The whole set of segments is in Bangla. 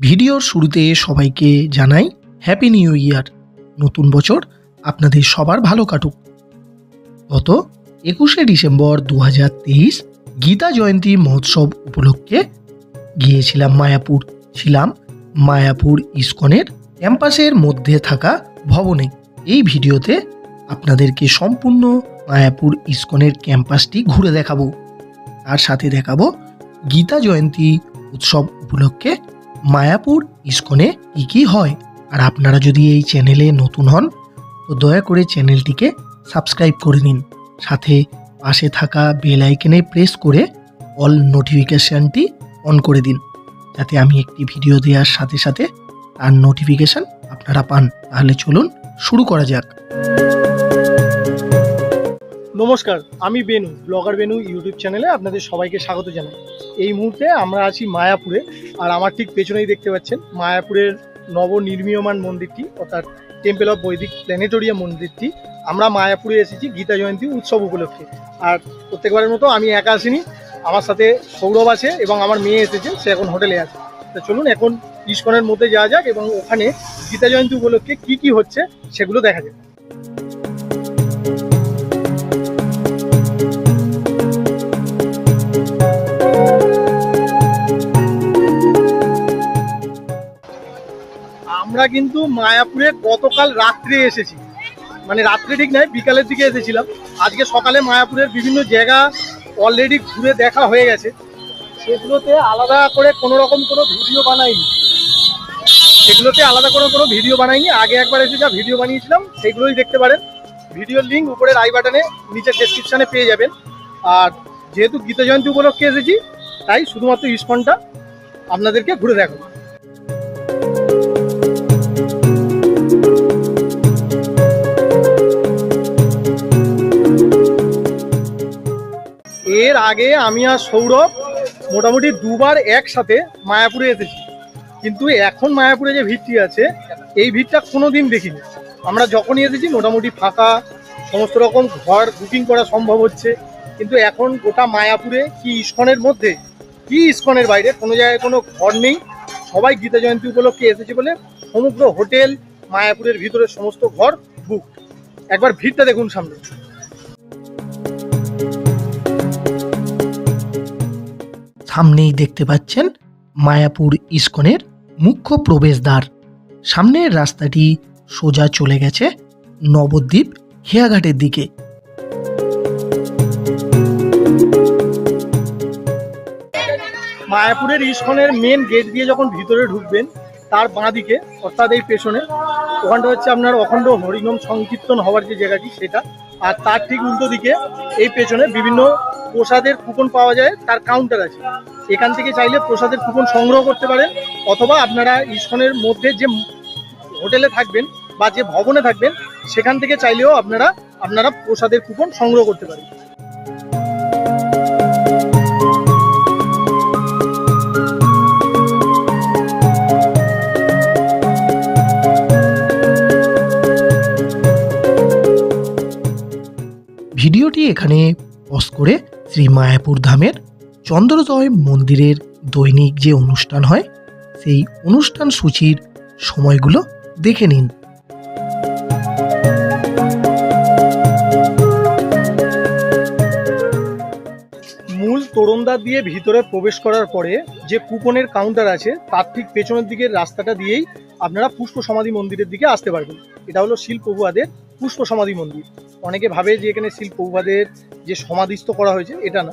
ভিডিওর শুরুতে সবাইকে জানাই হ্যাপি নিউ ইয়ার নতুন বছর আপনাদের সবার ভালো কাটুক। গত একুশে ডিসেম্বর দু গীতা জয়ন্তী মহোৎসব উপলক্ষে গিয়েছিলাম মায়াপুর। ছিলাম মায়াপুর ইস্কনের ক্যাম্পাসের মধ্যে থাকা ভবনে। এই ভিডিওতে আপনাদেরকে সম্পূর্ণ মায়াপুর ইস্কনের ক্যাম্পাসটি ঘুরে দেখাবো। তার সাথে দেখাবো গীতা জয়ন্তী উৎসব উপলক্ষে মায়াপুর ইস্কনে কী কী হয়। আর আপনারা যদি এই চ্যানেলে নতুন হন, তো দয়া করে চ্যানেলটিকে সাবস্ক্রাইব করে নিন। সাথে পাশে থাকা বেল আইকনে প্রেস করে অল নোটিফিকেশানটি অন করে দিন। যাতে আমি একটি ভিডিও দেওয়ার সাথে সাথে তার নোটিফিকেশান আপনারা পান। তাহলে চলুন শুরু করা যাক। নমস্কার, আমি বেনু, ব্লগার বেনু ইউটিউব চ্যানেলে আপনাদের সবাইকে স্বাগত জানাই। এই মুহূর্তে আমরা আছি মায়াপুরে, আর আমার ঠিক পেছনেই দেখতে পাচ্ছেন মায়াপুরের নবনির্মীয়মান মন্দিরটি, অর্থাৎ টেম্পল অফ বৈদিক প্ল্যানেটোরিয়াম মন্দিরটি। আমরা মায়াপুরে এসেছি গীতা জয়ন্তী উৎসব উপলক্ষে। আর প্রত্যেকবারের মতো আমি একা আসিনি, আমার সাথে সৌরভ আছে এবং আমার মেয়ে এসেছে, সে এখন হোটেলে আছে। তো চলুন এখন ইস্কনের মধ্যে যাওয়া যাক এবং ওখানে গীতা জয়ন্তী উপলক্ষে কি কি হচ্ছে সেগুলো দেখা যাক। আমরা কিন্তু মায়াপুরে গতকাল রাত্রে এসেছি। মানে রাত্রে ঠিক নয় বিকালের দিকে এসেছিলাম। আজকে সকালে মায়াপুরের বিভিন্ন জায়গা অলরেডি ঘুরে দেখা হয়ে গেছে। সেগুলোতে আলাদা করে কোনো রকম কোনো ভিডিও বানাইনি। সেগুলোতে আলাদা করে কোনো ভিডিও বানাইনি। আগে একবার এসে যা ভিডিও বানিয়েছিলাম, সেগুলোই দেখতে পারেন। ভিডিওর লিঙ্ক উপরের আই বাটনে নিচের ডেসক্রিপশানে পেয়ে যাবেন। আর যেহেতু গীতা জয়ন্তী উপলক্ষে এসেছি, তাই শুধুমাত্র ইস্কনটা আপনাদেরকে ঘুরে দেখাবো। আগে আমি আর সৌরভ মোটামুটি দুবার একসাথে মায়াপুরে এসেছি। কিন্তু এখন মায়াপুরে যে ভিড়টি আছে, এই ভিড়টা কোনো দিন দেখিনি। আমরা যখনই এসেছি, মোটামুটি ফাঁকা, সমস্ত রকম ঘর বুকিং করা সম্ভব হচ্ছে। কিন্তু এখন গোটা মায়াপুরে কি ইস্কনের মধ্যে, কি ইস্কনের বাইরে, কোনো জায়গায় কোনো ঘর নেই। সবাই গীতা জয়ন্তী উপলক্ষে এসেছে বলে সমগ্র হোটেল মায়াপুরের ভিতরে সমস্ত ঘর বুক একবার ভিড়টা দেখুন সামনে। সামনেই দেখতে পাচ্ছেন মায়াপুর ইস্কনের মুখ্য প্রবেশদ্বার। সামনের রাস্তাটি সোজা চলে গেছে নবদ্বীপ হেয়াঘাটের দিকে। মায়াপুরের ইস্কনের মেন গেট দিয়ে যখন ভিতরে ঢুকবেন, তার বাঁ দিকে অর্থাৎ এই পেছনে, ওখানটা হচ্ছে আপনার অখণ্ড হরিনাম সংকীর্তন হওয়ার যে জায়গাটি, সেটা আর তার ঠিক উল্টো দিকে এই পেছনে বিভিন্ন প্রসাদের কুপন পাওয়া যায়, তার কাউন্টার আছে। এখান থেকে চাইলে প্রসাদের কুপন সংগ্রহ করতে পারেন, অথবা আপনারা ইস্কনের মধ্যে যে হোটেলে থাকবেন বা যে ভবনে থাকবেন, সেখান থেকে চাইলেও আপনারা আপনারা প্রসাদের কুপন সংগ্রহ করতে পারেন। এখানে পজ করে শ্রী মায়াপুর ধামের চন্দ্রোদয় মন্দিরের দৈনিক যে অনুষ্ঠান হয়, সেই অনুষ্ঠান সূচির সময়গুলো দেখে নিন। মূল তোরণদ্বার দিয়ে ভিতরে প্রবেশ করার পরে যে কুপনের কাউন্টার আছে, তার ঠিক পেছনের দিকের রাস্তাটা দিয়েই আপনারা পুষ্প সমাধি মন্দিরের দিকে আসতে পারবেন। এটা হলো শিল প্রভুয়াদের পুষ্প সমাধি মন্দির। অনেকে ভাবে যে এখানে শিল প্রভুয়াদের যে সমাধিস্থ করা হয়েছে, এটা না।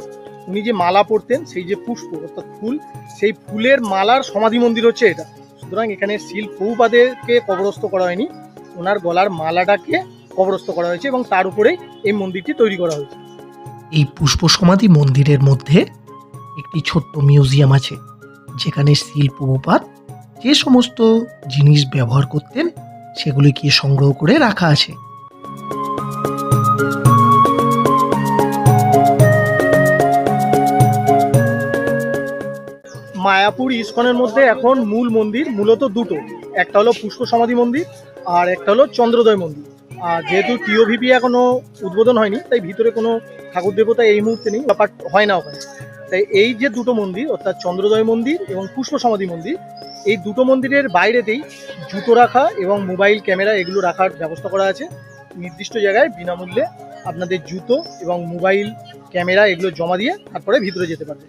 উনি যে মালা পরতেন, সেই যে পুষ্প, অর্থাৎ ফুল, সেই ফুলের মালার সমাধি মন্দির হচ্ছে এটা। সুতরাং এখানে শিল প্রভুপাদেরকে কবরস্থ করা হয়নি, ওনার গলার মালাটাকে কবরস্থ করা হয়েছে এবং তার উপরেই এই মন্দিরটি তৈরি করা হয়েছে। এই পুষ্প সমাধি মন্দিরের মধ্যে একটি ছোট্ট মিউজিয়াম আছে, যেখানে শিল্পপাত যে সমস্ত জিনিস ব্যবহার করতেন, সেগুলিকে সংগ্রহ করে রাখা আছে। মায়াপুর ইস্কনের মধ্যে এখন মূল মন্দির, মূলত দুটো। একটা হলো পুষ্প সমাধি মন্দির আর একটা হলো চন্দ্রোদয় মন্দির। আর যেহেতু টিওভিপি এখনও উদ্বোধন হয়নি, তাই ভিতরে কোনো ঠাকুর দেবতা এই মুহূর্তে নেই, ব্যাপার হয় না ওখানে। তাই এই যে দুটো মন্দির, অর্থাৎ চন্দ্রোদয় মন্দির এবং পুষ্প সমাধি মন্দির, এই দুটো মন্দিরের বাইরেতেই জুতো রাখা এবং মোবাইল, ক্যামেরা এগুলো রাখার ব্যবস্থা করা আছে। নির্দিষ্ট জায়গায় বিনামূল্যে আপনাদের জুতো এবং মোবাইল, ক্যামেরা এগুলো জমা দিয়ে তারপরে ভিতরে যেতে পারবে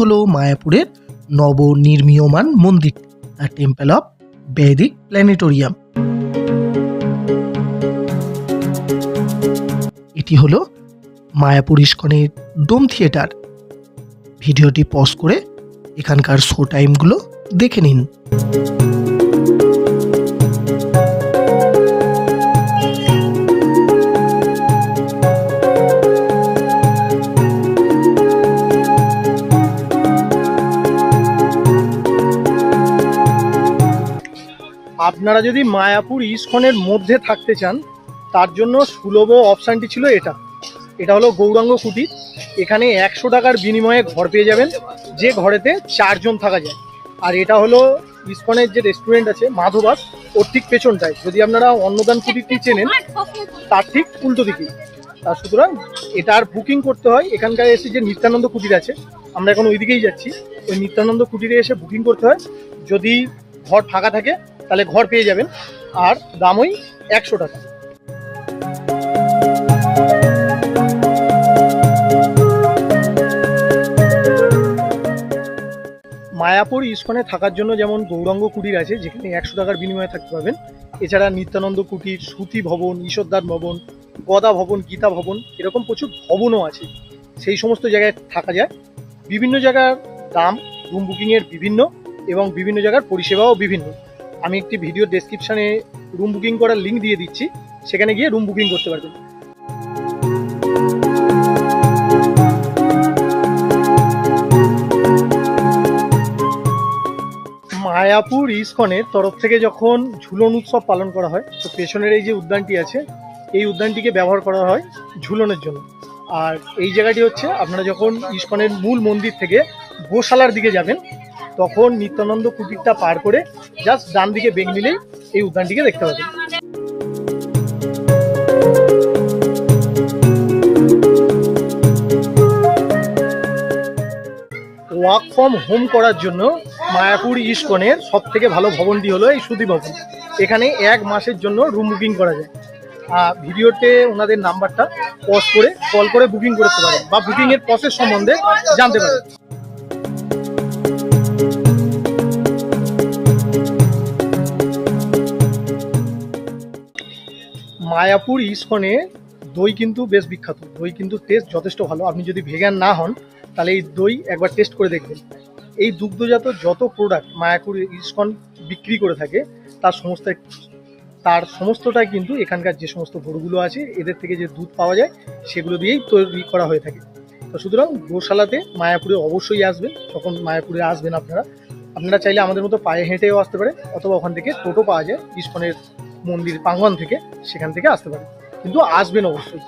হলো মায়াপুরের নবনির্মীয়মান মন্দির, the temple of Vedic planetarium. এটি হলো মায়াপুর ইস্কনের ডোম থিয়েটার। ভিডিওটি পজ করে এখানকার শো টাইমগুলো দেখে নিন। আপনারা যদি মায়াপুর ইস্কনের মধ্যে থাকতে চান, তার জন্য সুলভ অপশানটি ছিল এটা। এটা হলো গৌরাঙ্গ কুটির এখানে একশো টাকার বিনিময়ে ঘর পেয়ে যাবেন। যে ঘরেতে চারজন থাকা যায়। আর এটা হলো ইস্কনের যে রেস্টুরেন্ট আছে, মাধবাস, ওর ঠিক পেছনটায়। যদি আপনারা অন্নদান কুটিরটি চেনেন, তার ঠিক উল্টো দিকেই। তার সুতরাং এটার বুকিং করতে হয়। এখানকার এসে যে নিত্যানন্দ কুটির আছে, আমরা এখন ওই দিকেই যাচ্ছি। ওই নিত্যানন্দ কুটিরে এসে বুকিং করতে হয়। যদি ঘর ফাঁকা থাকে তাহলে ঘর পেয়ে যাবেন। আর দাম ওই একশো টাকা। মায়াপুর ইস্কনে থাকার জন্য যেমন গৌরাঙ্গ কুটির আছে, যেখানে একশো টাকার বিনিময়ে থাকতে পারবেন। এছাড়া নিত্যানন্দ কুটির, সুতি ভবন, ঈশ্বরদার ভবন, গদা ভবন, গীতা ভবন, এরকম প্রচুর ভবনও আছে। সেই সমস্ত জায়গায় থাকা যায়। বিভিন্ন জায়গার দাম, রুম বুকিংয়ের বিভিন্ন এবং বিভিন্ন জায়গার পরিষেবাও বিভিন্ন। আমি একটি ভিডিও ডেসক্রিপশনে রুম বুকিং করার লিঙ্ক দিয়ে দিচ্ছি। সেখানে গিয়ে রুম বুকিং করতে পারবেন। মায়াপুর ইস্কনের তরফ থেকে যখন ঝুলন উৎসব পালন করা হয়, তো পেছনের এই যে উদ্যানটি আছে, এই উদ্যানটিকে ব্যবহার করা হয় ঝুলনের জন্য। আর এই জায়গাটি হচ্ছে আপনারা যখন ইস্কনের মূল মন্দির থেকে গোশালার দিকে যাবেন তখন নিত্যানন্দ কুটিরটা পার করে জাস্ট ডান দিকে বেগ নিলেই এই উদ্যানটিকে দেখতে পাবেন ওয়ার্ক ফ্রম হোম করার জন্য মায়াপুর ইস্কনের সব থেকে ভালো ভবনটি হলো এই সুধি ভবন। এখানে এক মাসের জন্য রুম বুকিং করা যায়। ভিডিওতে ওনাদের নাম্বারটা পজ করে কল করে বুকিং করতে পারেন বা বুকিং এর প্রসেস সম্বন্ধে জানতে পারেন। মায়াপুর ইস্কনে দই কিন্তু বেশ বিখ্যাত। দই কিন্তু টেস্ট যথেষ্ট ভালো। আপনি যদি ভেগান না হন, তাহলে এই দই একবার টেস্ট করে দেখবেন। এই দুগ্ধজাত যত প্রোডাক্ট মায়াপুর ইস্কন বিক্রি করে থাকে, তার সমস্ত তার সমস্তটাই কিন্তু এখানকার যে সমস্ত গরুগুলো আছে, এদের থেকে যে দুধ পাওয়া যায়, সেগুলো দিয়েই তৈরি করা হয়ে থাকে। তো সুতরাং গোশালাতে মায়াপুরে অবশ্যই আসবেন। যখন মায়াপুরে আসবেন আপনারা। আপনারা চাইলে আমাদের মতো পায়ে হেঁটেও আসতে পারে, অথবা ওখান থেকে টোটো পাওয়া যায়, ইস্কনের মন্দির প্রাঙ্গণ থেকে সেখান থেকে আসতে পারে। কিন্তু আসবেন অবশ্যই।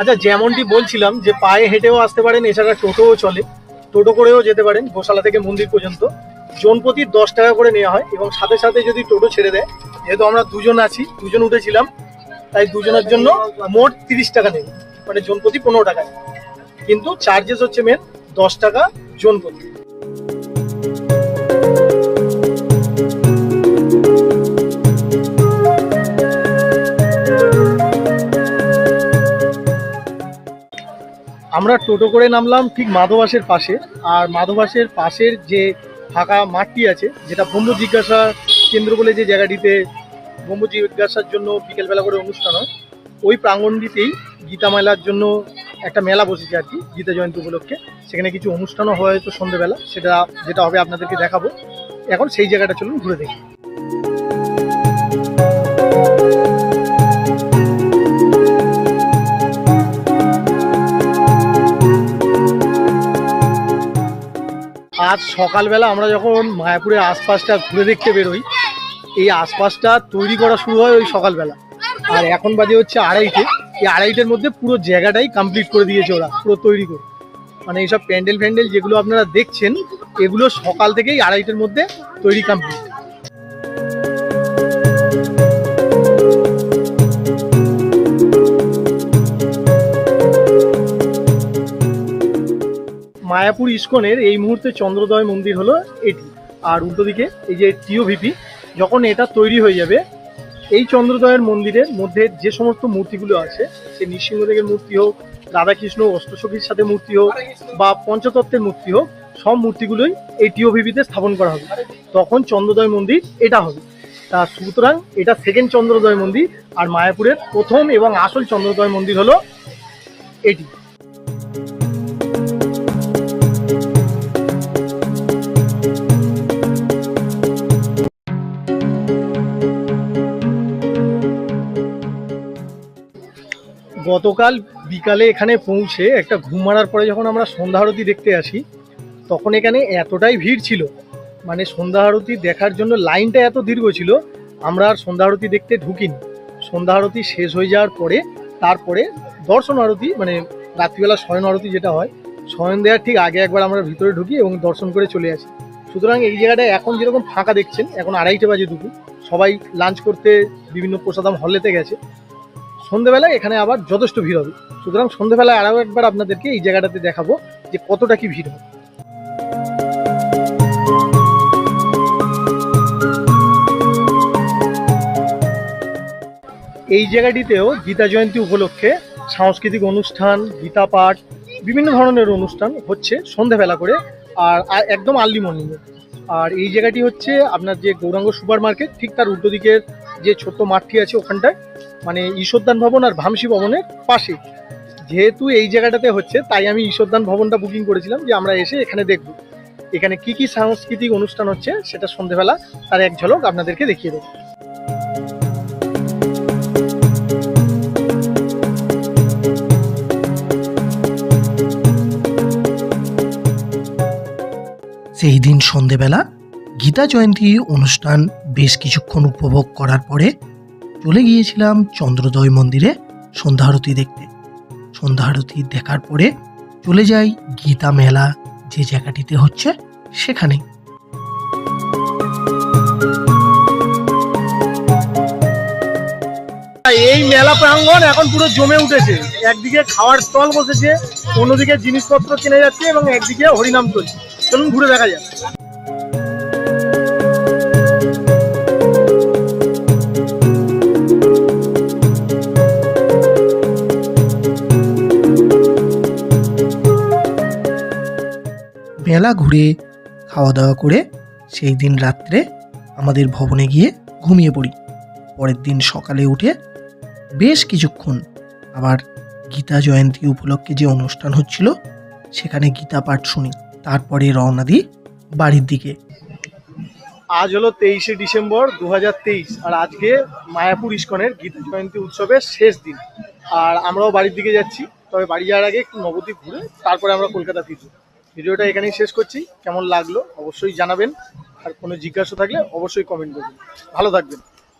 আচ্ছা যেমনটি বলছিলাম যে পায়ে হেঁটেও আসতে পারেন, এছাড়া টোটোও চলে। টোটো করেও যেতে পারেন, গোশালা থেকে মন্দির পর্যন্ত। জনপ্রতি দশ টাকা করে নেওয়া হয় এবং সাথে সাথে যদি টোটো ছেড়ে দেয়, যেহেতু আমরা দুজন আছি, দুজন উঠেছিলাম, তাই দুজনের জন্য মোট তিরিশ টাকা নেবে মানে জনপ্রতি পনেরো টাকা। কিন্তু চার্জেস হচ্ছে মেন দশ টাকা জনপ্রতি আমরা টোটো করে নামলাম ঠিক মাধবাসের পাশে। আর মাধবাসের পাশের যে ফাঁকা মাঠটি আছে, যেটা ব্রহ্ম জিজ্ঞাসা কেন্দ্র বলে যে জায়গাটিতে ব্রহ্ম জিজ্ঞাসার জন্য বিকেলবেলা করে অনুষ্ঠান হয়, ওই প্রাঙ্গণটিতেই গীতা মেলার জন্য একটা মেলা বসেছে আর কি, গীতা জয়ন্তী উপলক্ষে। সেখানে কিছু অনুষ্ঠানও হয় তো সন্ধ্যেবেলা সেটা যেটা হবে আপনাদেরকে দেখাবো। এখন সেই জায়গাটা চলুন ঘুরে দেখি। আজ সকালবেলা আমরা যখন মায়াপুরের আশপাশটা ঘুরে দেখতে বেরোই, এই আশপাশটা তৈরি করা শুরু হয় ওই সকালবেলা। আর এখন বাজে হচ্ছে আড়াইটে। এই আড়াইটের মধ্যে পুরো জায়গাটাই কমপ্লিট করে দিয়েছে ওরা, পুরো তৈরি করে। মানে এইসব প্যান্ডেল ফ্যান্ডেল যেগুলো আপনারা দেখছেন, এগুলো সকাল থেকেই আড়াইটের মধ্যে তৈরি কমপ্লিট মায়াপুর ইস্কনের এই মুহূর্তে চন্দ্রদয় মন্দির হলো এটি। আর উল্টো দিকে এই যে টিওভিপি, যখন এটা তৈরি হয়ে যাবে এই চন্দ্রোদয়ের মন্দিরের মধ্যে যে সমস্ত মূর্তিগুলো আছে, সে নৃসিংহদেবের মূর্তি হোক, রাধাকৃষ্ণ অষ্টসখীর সাথে মূর্তি হোক, বা পঞ্চতত্ত্বের মূর্তি হোক, সব মূর্তিগুলোই এই টিওভিপিতে স্থাপন করা হবে। তখন চন্দ্রোদয় মন্দির এটা হবে। তা সুতরাং এটা সেকেন্ড চন্দ্রোদয় মন্দির, আর মায়াপুরের প্রথম এবং আসল চন্দ্রদয় মন্দির হলো এটি। গতকাল বিকালে এখানে পৌঁছে একটা ঘুম মারার পরে যখন আমরা সন্ধ্যা আরতি দেখতে আসি, তখন এখানে এতটাই ভিড় ছিল। মানে সন্ধ্যা আরতি দেখার জন্য লাইনটা এত দীর্ঘ ছিল, আমরা আর সন্ধ্যা আরতি দেখতে ঢুকিনি। সন্ধ্যা আরতি শেষ হয়ে যাওয়ার পরে, তারপরে দর্শন আরতি মানে রাত্রিবেলা শয়ন আরতি যেটা হয়, শয়ন দেওয়ার ঠিক আগে একবার আমরা ভিতরে ঢুকি এবং দর্শন করে চলে আসি। সুতরাং এই জায়গাটা এখন যেরকম ফাঁকা দেখছেন, এখন আড়াইটে বাজে দুপুর। সবাই লাঞ্চ করতে বিভিন্ন প্রসাদাম হলেতে গেছে। সন্ধেবেলায় এখানে আবার যথেষ্ট ভিড় হবে। সুতরাং সন্ধেবেলায় আরও একবার আপনাদেরকে এই জায়গাটাতে দেখাবো যে কতটা কি ভিড় হবে। এই জায়গাটিতেও গীতা জয়ন্তী উপলক্ষে সাংস্কৃতিক অনুষ্ঠান, গীতা পাঠ, বিভিন্ন ধরনের অনুষ্ঠান হচ্ছে সন্ধেবেলা করে, আর একদম আর্লি মর্নিংয়ে। আর এই জায়গাটি হচ্ছে আপনার যে গৌরাঙ্গ সুপার মার্কেট ঠিক তার উল্টো দিকের যে ছোট্ট মাঠটি আছে ওখানটায় মানে ঈশ্বরদান ভবন আর ভামসি ভবনের পাশে যেহেতু এই জায়গাটাতে হচ্ছে, তাই আমি ঈশ্বরদান ভবনটা বুকিং করেছিলাম যে আমরা এসে এখানে দেখব। এখানে কি কি সাংস্কৃতিক অনুষ্ঠান হচ্ছে সেটা সন্ধেবেলা তার এক ঝলক আপনাদেরকে দেখিয়ে দেবো। সেই দিন সন্ধেবেলা গীতা জয়ন্তী অনুষ্ঠান বেশ কিছুক্ষণ উপভোগ করার পরে চলে গিয়েছিলাম চন্দ্রোদয় মন্দিরে সন্ধ্যা আরতি দেখতে। সন্ধ্যা আরতি দেখার পরে চলে যাই গীতা মেলা যে জায়গাটিতে হচ্ছে সেখানে। এই মেলা প্রাঙ্গণ এখন পুরো জমে উঠেছে। একদিকে খাওয়ার স্টল বসেছে, অন্যদিকে জিনিসপত্র কেনা যাচ্ছে এবং একদিকে হরিনাম চলছে। চলুন ঘুরে দেখা যাক। মেলা ঘুরে খাওয়া দাওয়া করে সেই দিন রাত্রে আমাদের ভবনে গিয়ে ঘুমিয়ে পড়ি। পরের দিন সকালে উঠে বেশ কিছুক্ষণ আবার গীতা জয়ন্তী উপলক্ষে যে অনুষ্ঠান হচ্ছিল, সেখানে গীতা পাঠ শুনি। তারপরে রওনা দিই বাড়ির দিকে। আজ হলো তেইশে ডিসেম্বর দু হাজার তেইশ আর আজকে মায়াপুর ইস্কনের গীতা জয়ন্তী উৎসবের শেষ দিন। আর আমরাও বাড়ির দিকে যাচ্ছি, তবে বাড়ি যাওয়ার আগে একটু নবদ্বীপ ঘুরে তারপরে আমরা কলকাতা ফিরবো। ভিডিওটা এখানেই শেষ করছি। কেমন লাগল অবশ্যই জানাবেন। আর কোনো জিজ্ঞাসা থাকলে অবশ্যই কমেন্ট করবেন। ভালো থাকবেন।